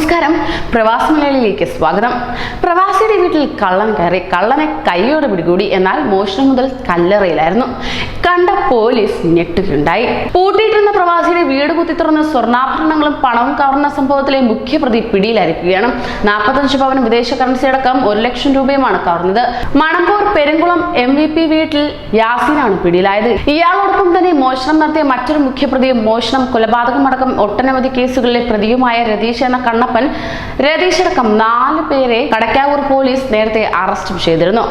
നമസ്കാരം. പ്രവാസ മലയാളിയിലേക്ക് സ്വാഗതം. പ്രവാസിയുടെ വീട്ടിൽ കള്ളൻ കയറി കള്ളനെ കൈയോടെ പിടികൂടി എന്നാൽ മോഷണം മുതൽ കല്ലറയിലായിരുന്നു. കണ്ട പോലീസ് ഞെട്ടുകയുണ്ടായി പൂട്ടിയിട്ടിരുന്ന പ്രവാസിയുടെ വീട് കുത്തി തുറന്ന് സ്വർണാഭരണങ്ങളും പണവും കവർന്ന സംഭവത്തിലെ മുഖ്യപ്രതി പിടിയിലായിരിക്കുകയാണ്. നാൽപ്പത്തഞ്ച് പവൻ വിദേശ കറൻസി അടക്കം ഒരു ലക്ഷം രൂപയുമാണ് കവർന്നത്. Manamboor Perumkulam M V P വീട്ടിൽ യാസീനാണ് പിടിയിലായത്. ഇയാളോടൊപ്പം തന്നെ മോഷണം നടത്തിയ മറ്റൊരു മുഖ്യപ്രതിയും മോഷണം കൊലപാതകം അടക്കം ഒട്ടനവധി കേസുകളിലെ പ്രതിയുമായ രതീഷ് എന്ന കണ്ണപ്പൻ രതീഷ് അടക്കം നാല് പേരെ കടക്കാവൂർ പോലീസ് നേരത്തെ അറസ്റ്റും ചെയ്തിരുന്നു.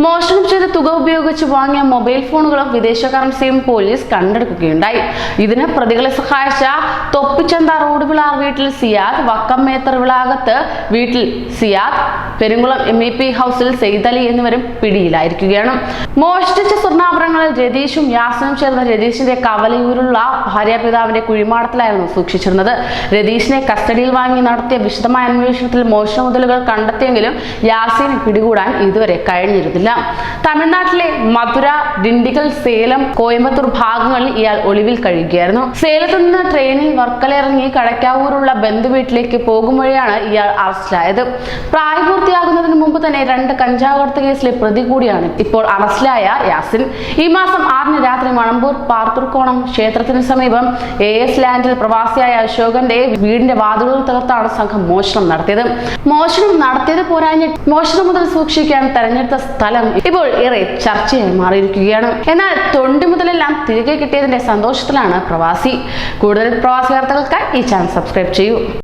മോഷണം ചെയ്ത തുക ഉപയോഗിച്ച് വാങ്ങിയ മൊബൈൽ ഫോണുകളും വിദേശ കറൻസിയും പോലീസ് കണ്ടെടുക്കുകയുണ്ടായി. ഇതിന് പ്രതികളെ സഹായിച്ച തൊപ്പിച്ചന്ത റോഡ് വിളാർ വീട്ടിൽ സിയാദ് വക്കമ്മേത്തർ വിളാകത്ത് വീട്ടിൽ Siyad Perumkulam M E P ഹൗസിൽ സെയ്തലി എന്നിവരും പിടിയിലായിരിക്കുകയാണ്. മോഷ്ടിച്ച സ്വർണാഭരണങ്ങളിൽ രതീഷും യാസനും ചേർന്ന രതീഷിന്റെ കവലയൂരുള്ള ഭാര്യാപിതാവിന്റെ കുഴിമാടത്തിലായിരുന്നു സൂക്ഷിച്ചിരുന്നത്. രതീഷിനെ കസ്റ്റഡിയിൽ വാങ്ങി നടത്തിയ വിശദമായ അന്വേഷണത്തിൽ മോശം മുതലുകൾ കണ്ടെത്തിയെങ്കിലും യാസീനെ പിടികൂടാൻ ഇതുവരെ കഴിഞ്ഞിരുന്നില്ല. തമിഴ്നാട്ടിലെ മധുര ഡിണ്ടിഗൽ സേലം കോയമ്പത്തൂർ ഭാഗങ്ങളിൽ ഇയാൾ ഒളിവിൽ കഴിയുകയായിരുന്നു. സേലത്തു നിന്ന് ട്രെയിനിൽ വർക്കലിറങ്ങി കടക്കാവൂരുള്ള ബന്ധുവീട്ടിലേക്ക് പോകും വഴിയാണ് ഇയാൾ അറസ്റ്റിലായത്. പ്രായപൂർത്തിയാകുന്നതിന് മുമ്പ് തന്നെ രണ്ട് കഞ്ചാവ് കടത്ത് കേസിലെ പ്രതി കൂടിയാണ് ഇപ്പോൾ അറസ്റ്റിലായ യാസിൻ. ഈ മാസം ആറിന് രാത്രി മണമ്പൂർ പാർത്തൂർക്കോണം ക്ഷേത്രത്തിന് സമീപം എ എസ് ലാൻഡിൽ പ്രവാസിയായ അശോകന്റെ വീടിന്റെ വാതിലുകൾ തകർത്താണ് സംഘം മോഷണം നടത്തിയത്. മോഷണം നടത്തിയത് പോരാഞ്ഞ് മോഷണം മുതൽ സൂക്ഷിക്കാൻ തെരഞ്ഞെടുത്ത സ്ഥലം ഇപ്പോൾ ഏറെ ചർച്ചയായി മാറിയിരിക്കുകയാണ്. എന്നാൽ തൊണ്ടി മുതലെല്ലാം തിരികെ കിട്ടിയതിന്റെ സന്തോഷത്തിലാണ് പ്രവാസി. കൂടുതൽ പ്രവാസി വാർത്തകൾക്കായി ഈ ചാനൽ സബ്സ്ക്രൈബ് ചെയ്യൂ.